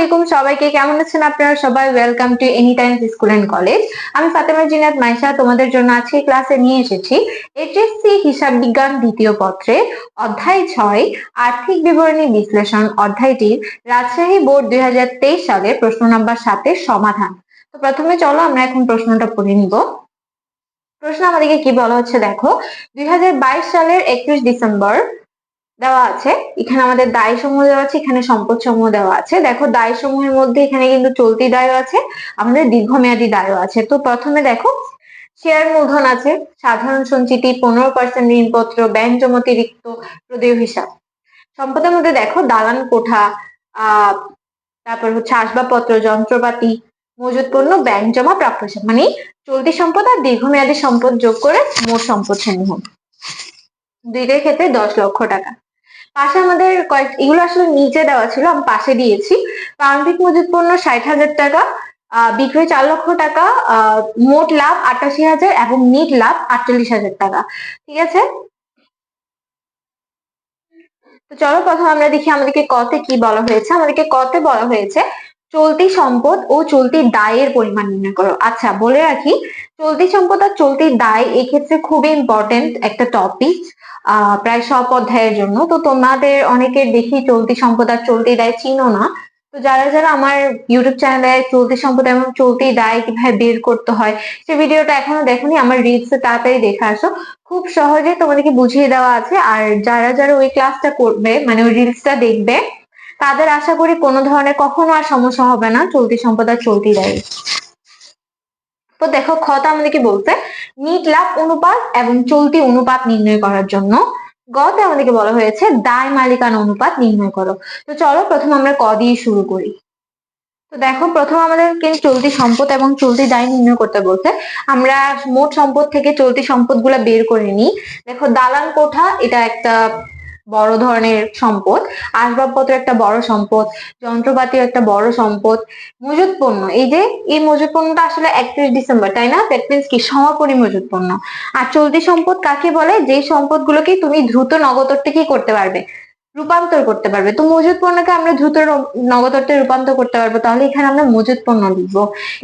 আলাইকুম সবাইকে। কেমন আছেন আপনারা সবাই? Welcome to any time school and college আমি ফাতেমা জিনাত মাইশা, তোমাদের জন্য আজকে ক্লাসে নিয়ে এসেছি। এইচএসসি হিসাব বিজ্ঞান দ্বিতীয় পত্রে, অধ্যায় ছয়, আর্থিক বিবরণী বিশ্লেষণ, অধ্যায়টির রাজশাহী বোর্ড দুই সালের প্রশ্ন নাম্বার সাতের সমাধান। তো প্রথমে চলো, আমরা এখন প্রশ্নটা পড়ে নিব। প্রশ্ন আমাদেরকে কি বলা হচ্ছে দেখো, দুই হাজার বাইশ সালের একত্রিশ ডিসেম্বর দেওয়া আছে। এখানে আমাদের দায় সমূহ দেওয়া আছে, এখানে সম্পদ সমূহ দেওয়া আছে। দেখো, দায় সমূহের মধ্যে এখানে কিন্তু চলতি দায়ও আছে, আমাদের দীর্ঘমেয়াদী দায়ও আছে। তো প্রথমে দেখো শেয়ার মূলধন আছে, সাধারণ সঞ্চিতি, পনেরো পার্সেন্ট ঋণপত্র ব্যাংক জমাতিরিক্ত প্রদেয় হিসাব। সম্পদের মধ্যে দেখো, দালান কোঠা আহ তারপর হচ্ছে আসবাবপত্র, যন্ত্রপাতি, মজুত পণ্য ব্যাংক জমা, প্রাপ্য হিসাব। মানে চলতি সম্পদ আর দীর্ঘমেয়াদী সম্পদ যোগ করে মোট সম্পদ সমূহ। দুইটার ক্ষেত্রে দশ লক্ষ টাকা। পাশে আমাদের কয়েক এগুলো আসলে নিচে দেওয়া ছিল, আমি পাশে দিয়েছি। প্রারম্ভিক মজুত পণ্য ষাট হাজার টাকা বিক্রয় চার লক্ষ টাকা মোট লাভ আটাশি হাজার এবং নিট লাভ আটচল্লিশ হাজার টাকা। ঠিক আছে? তো চলো প্রথম আমরা দেখি আমাদেরকে কতে কি বলা হয়েছে। আমাদেরকে কতে বলা হয়েছে চলতি সম্পদ ও চলতি দায়ের পরিমাণ নির্ণয় করো। আচ্ছা বলে রাখি, চলতি সম্পদ আর চলতি দায় এক্ষেত্রে খুবই ইম্পর্টেন্ট একটা টপিক প্রায় সব অধ্যায়ের জন্য। তো তোমাদের অনেকের দেখি চলতি সম্পদ আর চলতি দায় চিনো না। তো যারা যারা আমার ইউটিউব চ্যানেলে চলতি সম্পদ এবং চলতি দায় কীভাবে বের করতে হয়, সে ভিডিওটা এখনও দেখোনি, আমার রিলসে তাড়াতাড়ি দেখে আসো। খুব সহজে তোমাদেরকে বুঝিয়ে দেওয়া আছে। আর যারা যারা ওই ক্লাসটা করবে মানে ওই রিলসটা দেখবে তাদের আশা করি কোনো ধরনের কখনো আর সমস্যা হবে না, চলতি সম্পদ আর চলতি দায়। তো দেখো খতা আমাদেরকে বলতে নিট লাভ অনুপাত এবং চলতি অনুপাত নির্ণয় করার জন্য। গতে আমাদেরকে বলা হয়েছে, দায়, মালিকানা অনুপাত নির্ণয় করো। তো চলো, প্রথম আমরা ক দিয়ে শুরু করি। তো দেখো, প্রথম আমাদেরকে চলতি সম্পদ এবং চলতি দায় নির্ণয় করতে বলতে আমরা মোট সম্পদ থেকে চলতি সম্পদ বের করে নিই। দেখো, দালান কোঠা, এটা একটা বড় ধরনের সম্পদ আসবাবপত্র একটা বড় সম্পদ যন্ত্রপাতি একটা বড় সম্পদ মজুত পণ্য এই যে, এই মজুত পণ্যটা আসলে একত্রিশ ডিসেম্বর, তাই না? দ্যাট মিনস কি? সমাপরি মজুত পণ্য আর চলতি সম্পদ কাকে বলে? যে সম্পদ গুলোকে তুমি দ্রুত নগদ অর্থে কি করতে পারবে? রূপান্তর করতে পারবে। তো মজুত পণ্যকে আমরা দ্রুত নগদ অর্থে রূপান্তর করতে পারব। তাহলে এখানে আমরা মজুত পণ্য লিখব।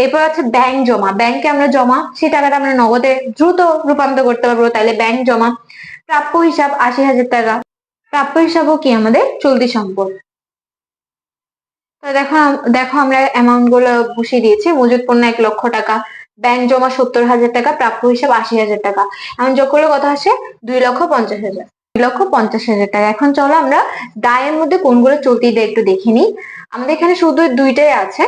এরপর আছে ব্যাংক জমা। ব্যাংকে আমরা জমা, সেই টাকাটা আমরা নগদে দ্রুত রূপান্তর করতে পারব। তাহলে ব্যাংক জমা, প্রাপ্য হিসাব আশি হাজার টাকা। প্রাপ্য হিসাবও কি আমাদের? চলতি সম্পদ। দেখো দেখো আমরা অ্যামাউন্টগুলো বসিয়ে দিয়েছি। মজুত পণ্য এক লক্ষ টাকা ব্যাংক জমা সত্তর হাজার টাকা, প্রাপ্য হিসাব আশি হাজার টাকা। এমন যোগ করলে কত আসে? দুই লক্ষ পঞ্চাশ হাজার। দুই লক্ষ পঞ্চাশ হাজার টাকা। এখন চলো আমরা দায়ের মধ্যে কোনগুলো চলতি একটু দেখে নিই। আমাদের এখানে শুধু দুইটাই আছে।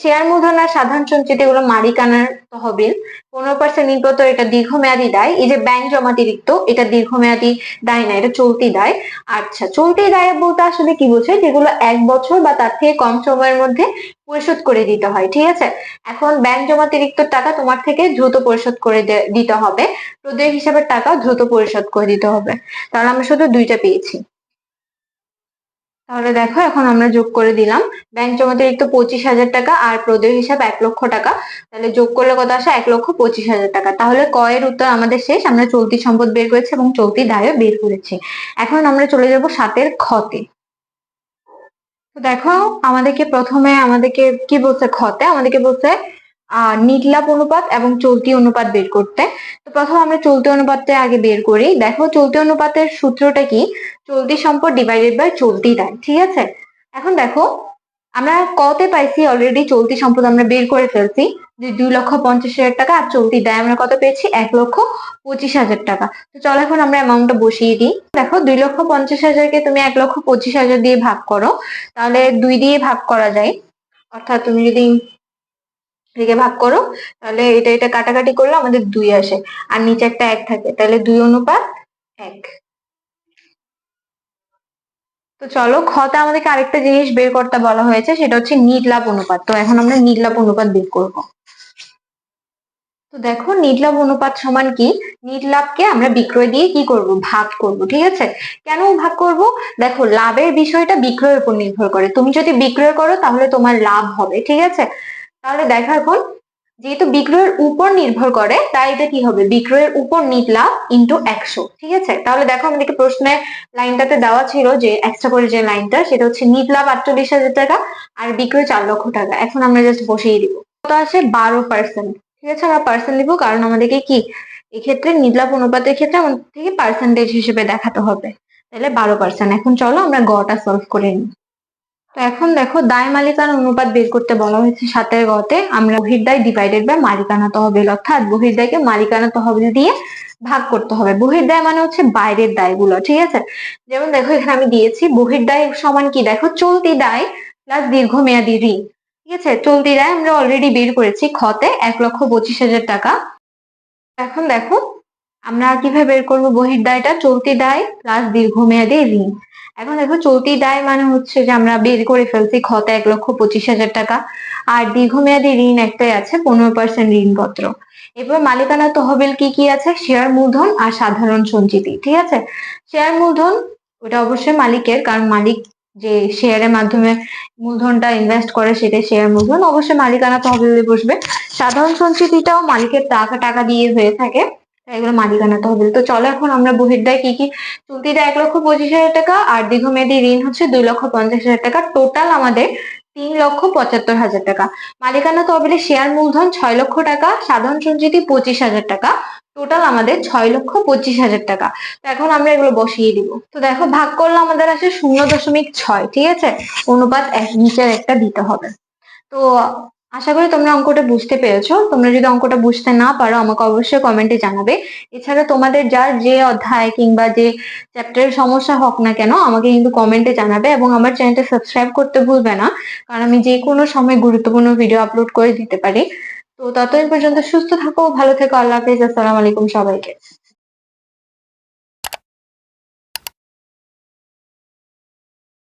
শেয়ার মূলধন আর সাধারণ সঞ্চিত এগুলো মালিকানার তহবিল। পনেরো পার্সেন্ট নির্গত এটা দীর্ঘমেয়াদী দায়। এই যে ব্যাংক জমাতিরিক্ত এটা দীর্ঘমেয়াদী দায় না, এটা চলতি দায়। আচ্ছা চলতি দায় বলতে আসলে কি বোঝায়? যেগুলো এক বছর বা তার থেকে কম সময়ের মধ্যে পরিশোধ করে দিতে হয়, ঠিক আছে? এখন ব্যাংক জমাতিরিক্ত টাকা তোমার থেকে দ্রুত পরিশোধ করে দিতে হবে। প্রদেয় হিসাবের টাকা দ্রুত পরিশোধ করে দিতে হবে। তাহলে আমরা শুধু দুইটা পেয়েছি। তাহলে দেখো, এখন আমরা যোগ করে দিলাম। ব্যাংক জমাতিরিক্ত পঁচিশ হাজার টাকা আর প্রদেয় হিসাব এক লক্ষ টাকা। তাহলে যোগ করলে কত আসে? এক লক্ষ পঁচিশ হাজার টাকা। তাহলে কয়ের উত্তর আমাদের শেষ। আমরা চলতি সম্পদ বের করেছি এবং চলতি দায়ও বের করেছি। এখন আমরা চলে যাব সাতের ক্ষতে। তো দেখো, আমাদেরকে প্রথমে, আমাদেরকে কি বলছে ক্ষতে? আমাদেরকে বলছে আহ নিটলাভ অনুপাত এবং চলতি অনুপাত বের করতে। তো প্রথম আমরা চলতি অনুপাতটা আগে বের করি। দেখো, চলতি অনুপাতের সূত্রটা কি? চলতি সম্পদ ডিভাইডেড বাই চলতি দায় ঠিক আছে? এখন দেখো, আমরা কতে পাইছি অলরেডি চলতি সম্পদ আমরা বের করে ফেলছি, যে দুই লক্ষ পঞ্চাশ হাজার টাকা আর চলতি দায় আমরা কত পেয়েছি? এক লক্ষ পঁচিশ হাজার টাকা। তো চলো এখন আমরা অ্যামাউন্টটা বসিয়ে দিই। দেখো, দুই লক্ষ পঞ্চাশ হাজারকে তুমি এক লক্ষ পঁচিশ হাজার দিয়ে ভাগ করো। তাহলে দুই দিয়ে ভাগ করা যায়। অর্থাৎ তুমি যদি এদিকে ভাগ করো, তাহলে এটা এটা কাটাকাটি করলে আমাদের দুই আসে। আর নিচে একটা এক থাকে, তাহলে দুই অনুপাত এক। তো চলো খতে আমাদেরকে আরেকটা জিনিস বের করতে বলা হয়েছে, সেটা হচ্ছে নির্লাভ অনুপাত। তো এখন আমরা নির্লাভ অনুপাত বের করব। তো দেখো, নির্লাভ অনুপাত সমান কি? নির্লাভকে আমরা বিক্রয় দিয়ে কি করব? ভাগ করব, ঠিক আছে? কেন ভাগ করব? দেখো, লাভের বিষয়টা বিক্রয়ের উপর নির্ভর করে। তুমি যদি বিক্রয় করো, তাহলে তোমার লাভ হবে, ঠিক আছে? তাহলে দেখো এখন যেহেতু বিক্রয়ের উপর নির্ভর করে, তাই এটা কি হবে? বিক্রয়ের উপর নিট লাভ ইন্টু একশো, ঠিক আছে? তাহলে দেখো আমাদেরকে প্রশ্নের লাইনটাতে দেওয়া ছিল যে এক্সট্রা করে যে লাইনটা, সেটা হচ্ছে নিট লাভ আটচল্লিশ হাজার টাকা আর বিক্রয় চার লক্ষ টাকা। এখন আমরা জাস্ট বসিয়ে দিব। কত আসে? বারো পার্সেন্ট ঠিক আছে? আমরা পার্সেন্ট দিব কারণ আমাদেরকে কি? এক্ষেত্রে নিট লাভ অনুপাতের ক্ষেত্রে আমাদের থেকে পার্সেন্টেজ হিসেবে দেখাতে হবে। তাহলে বারো পার্সেন্ট এখন চলো আমরা গটা সলভ করে নিই। তো এখন দেখো দায় মালিকানা অনুপাত বের করতে বলা হয়েছে সাতের গতে। আমরা বহির্দায় ডিভাইডেড বাই মালিকানা তহবিল, অর্থাৎ বহির্দায়কে মালিকানা তহবিল দিয়ে ভাগ করতে হবে। বহির্দায় মানে হচ্ছে বাইরের দায়গুলো, ঠিক আছে? যেমন দেখো এখানে আমি দিয়েছি বহির্দায় সমান কি? দেখো চলতি দায় প্লাস দীর্ঘমেয়াদী ঋণ, ঠিক আছে? চলতি দায় আমরা অলরেডি বের করেছি খতে এক লক্ষ পঁচিশ হাজার টাকা। এখন দেখো আমরা কীভাবে বের করব বহির্দায়টা চলতি দায় প্লাস দীর্ঘমেয়াদী ঋণ। এখন দেখো, চলতি দায় মানে হচ্ছে যে আমরা বের করে ফেলছি খতে এক লক্ষ পঁচিশ হাজার টাকা। আর দীর্ঘমেয়াদী ঋণ একটাই আছে, পনেরো পার্সেন্ট ঋণপত্র। এরপর মালিকানা তহবিল কি কি আছে? শেয়ার মূলধন আর সাধারণ সঞ্চিতি, ঠিক আছে? শেয়ার মূলধন, ওটা অবশ্যই মালিকের, কারণ মালিক যে শেয়ারের মাধ্যমে মূলধনটা ইনভেস্ট করে সেটাই শেয়ার মূলধন। অবশ্যই মালিকানা তহবিলে বসবে। সাধারণ সঞ্চিতিটাও মালিকের টাকা টাকা দিয়ে হয়ে থাকে। এগুলো মালিকানা তহবিল। তো চলো এখন আমরা বহির্দায় কি কি? চলতি দেয় এক লক্ষ পঁচিশ হাজার টাকা আর দীর্ঘমেয়াদী ঋণ হচ্ছে দুই লক্ষ পঞ্চাশ হাজার টাকা। টোটাল আমাদের তিন লক্ষ পঁচাত্তর হাজার টাকা। মালিকানা তহবিলে শেয়ার মূলধন ছয় লক্ষ টাকা, সাধারণ সঞ্চিতি পঁচিশ হাজার টাকা। টোটাল আমাদের ছয় লক্ষ পঁচিশ হাজার টাকা। তো এখন আমরা এগুলো বসিয়ে দিব। তো দেখো, ভাগ করলে আমাদের আসে শূন্য দশমিক ছয়, ঠিক আছে? অনুপাত এক, নিচের একটা দিতে হবে। তো আশা করি তোমরা অঙ্কটা বুঝতে পেরেছ। তোমরা যদি অঙ্কটা বুঝতে না পারো, আমাকে অবশ্যই কমেন্টে জানাবে। এছাড়া তোমাদের যার যে অধ্যায় কিংবা যে চ্যাপ্টারের সমস্যা হোক না কেন, আমাকে কিন্তু কমেন্টে জানাবে এবং আমার চ্যানেলটা সাবস্ক্রাইব করতে ভুলবে না, কারণ আমি যে কোনো সময় গুরুত্বপূর্ণ ভিডিও আপলোড করে দিতে পারি। তো ততদিন পর্যন্ত সুস্থ থাকো, ভালো থেকো, আল্লাহ হাফিজ, আসসালামু আলাইকুম সবাইকে।